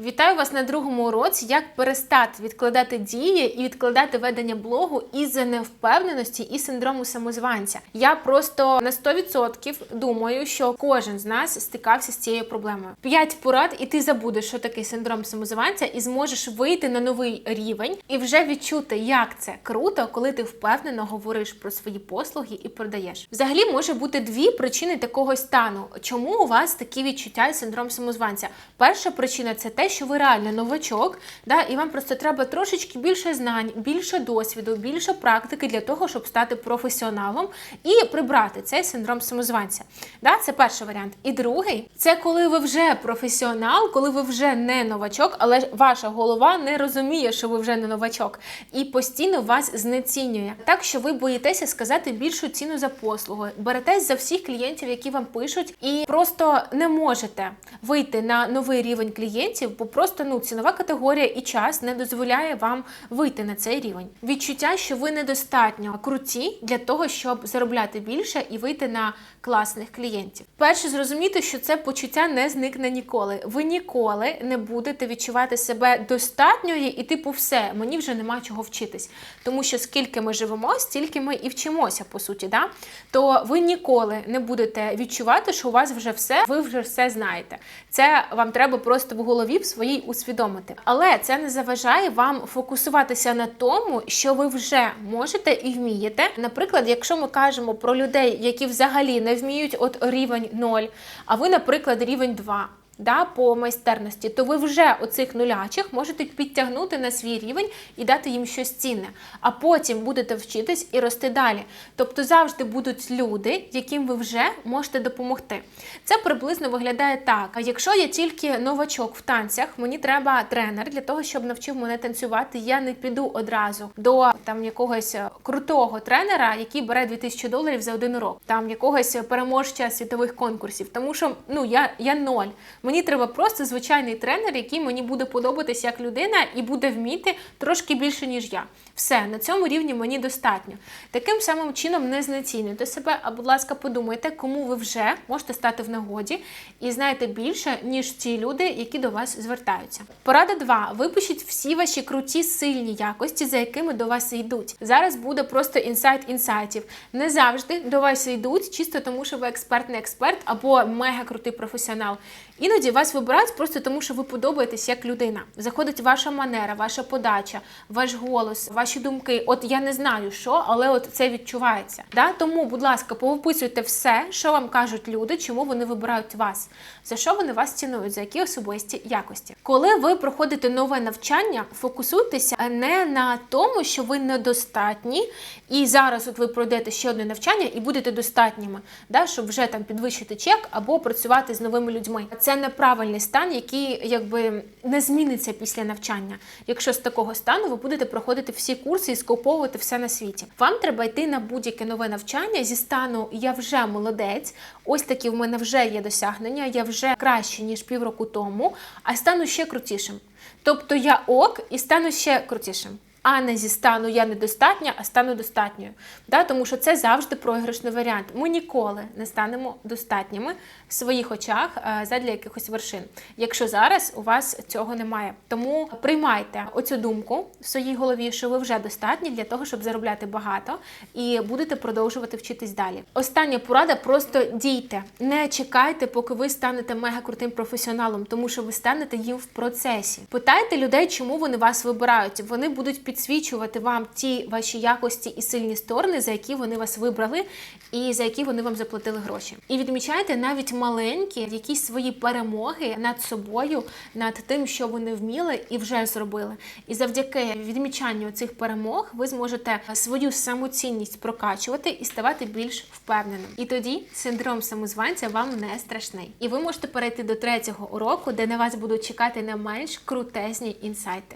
Вітаю вас на другому уроці, як перестати відкладати дії і відкладати ведення блогу із-за невпевненості і синдрому самозванця. Я просто на 100% думаю, що кожен з нас стикався з цією проблемою. П'ять порад, і ти забудеш, що таке синдром самозванця, і зможеш вийти на новий рівень і вже відчути, як це круто, коли ти впевнено говориш про свої послуги і продаєш. Взагалі може бути дві причини такого стану. Чому у вас такі відчуття і синдром самозванця? Перша причина це те, що ви реально новачок, да, і вам просто треба трошечки більше знань, більше досвіду, більше практики для того, щоб стати професіоналом і прибрати цей синдром самозванця. Да, це перший варіант. І другий це коли ви вже професіонал, коли ви вже не новачок, але ваша голова не розуміє, що ви вже не новачок, і постійно вас знецінює. Так що ви боїтеся сказати більшу ціну за послугу, беретесь за всіх клієнтів, які вам пишуть, і просто не можете вийти на новий рівень клієнтів, бо просто ну цінова категорія і час не дозволяє вам вийти на цей рівень. Відчуття, що ви недостатньо круті для того, щоб заробляти більше і вийти на класних клієнтів. Перше, зрозуміти, що це почуття не зникне ніколи. Ви ніколи не будете відчувати себе достатньою і, типу, все, мені вже нема чого вчитись. Тому що скільки ми живемо, стільки ми і вчимося, по суті, да? то ви ніколи не будете відчувати, що у вас вже все, ви вже все знаєте. Це вам треба просто в голові своїй усвідомити. Але це не заважає вам фокусуватися на тому, що ви вже можете і вмієте. Наприклад, якщо ми кажемо про людей, які взагалі не вміють от рівень 0, а ви, наприклад, рівень 2. Да, по майстерності, то ви вже оцих нулячих можете підтягнути на свій рівень і дати їм щось цінне, а потім будете вчитись і рости далі. Тобто завжди будуть люди, яким ви вже можете допомогти. Це приблизно виглядає так: а якщо я тільки новачок в танцях, мені треба тренер для того, щоб навчив мене танцювати. Я не піду одразу до там якогось крутого тренера, який бере 2000 доларів за один урок, там якогось переможця світових конкурсів, тому що ну я, я ноль. Мені треба просто звичайний тренер, який мені буде подобатись як людина і буде вміти трошки більше, ніж я. Все, на цьому рівні мені достатньо. Таким самим чином не знецінюйте себе, а будь ласка, подумайте, кому ви вже можете стати в нагоді і знаєте більше, ніж ті люди, які до вас звертаються. Порада 2. Випишіть всі ваші круті сильні якості, за якими до вас йдуть. Зараз буде просто інсайт інсайтів. Не завжди до вас йдуть, чисто тому, що ви експертний експерт або мега крутий професіонал. Іноді вас вибирають просто тому, що ви подобаєтесь як людина. Заходить ваша манера, ваша подача, ваш голос, ваші думки. От я не знаю що, але от це відчувається. Да? Тому, будь ласка, повиписуйте все, що вам кажуть люди, чому вони вибирають вас, за що вони вас цінують, за які особисті якості. Коли ви проходите нове навчання, фокусуйтеся не на тому, що ви недостатні, і зараз от ви пройдете ще одне навчання і будете достатніми, да? щоб вже там підвищити чек або працювати з новими людьми. Це неправильний стан, який якби не зміниться після навчання. Якщо з такого стану ви будете проходити всі курси і скуповувати все на світі. Вам треба йти на будь-яке нове навчання зі стану Я вже молодець. Ось такі в мене вже є досягнення, я вже краще ніж півроку тому, а стану ще крутішим. Тобто я ок і стану ще крутішим. А не зі стану я недостатня, а стану достатньою. Да? Тому що це завжди програшний варіант. Ми ніколи не станемо достатніми в своїх очах е, задля якихось вершин, якщо зараз у вас цього немає. Тому приймайте оцю думку в своїй голові, що ви вже достатні для того, щоб заробляти багато, і будете продовжувати вчитись далі. Остання порада: просто дійте, не чекайте, поки ви станете мега крутим професіоналом, тому що ви станете їм в процесі. Питайте людей, чому вони вас вибирають. Вони будуть підсвічувати вам ті ваші якості і сильні сторони, за які вони вас вибрали, і за які вони вам заплатили гроші. І відмічайте навіть маленькі якісь свої перемоги над собою, над тим, що вони вміли і вже зробили. І завдяки відмічанню цих перемог ви зможете свою самоцінність прокачувати і ставати більш впевненим. І тоді синдром самозванця вам не страшний. І ви можете перейти до третього уроку, де на вас будуть чекати не менш крутезні інсайти.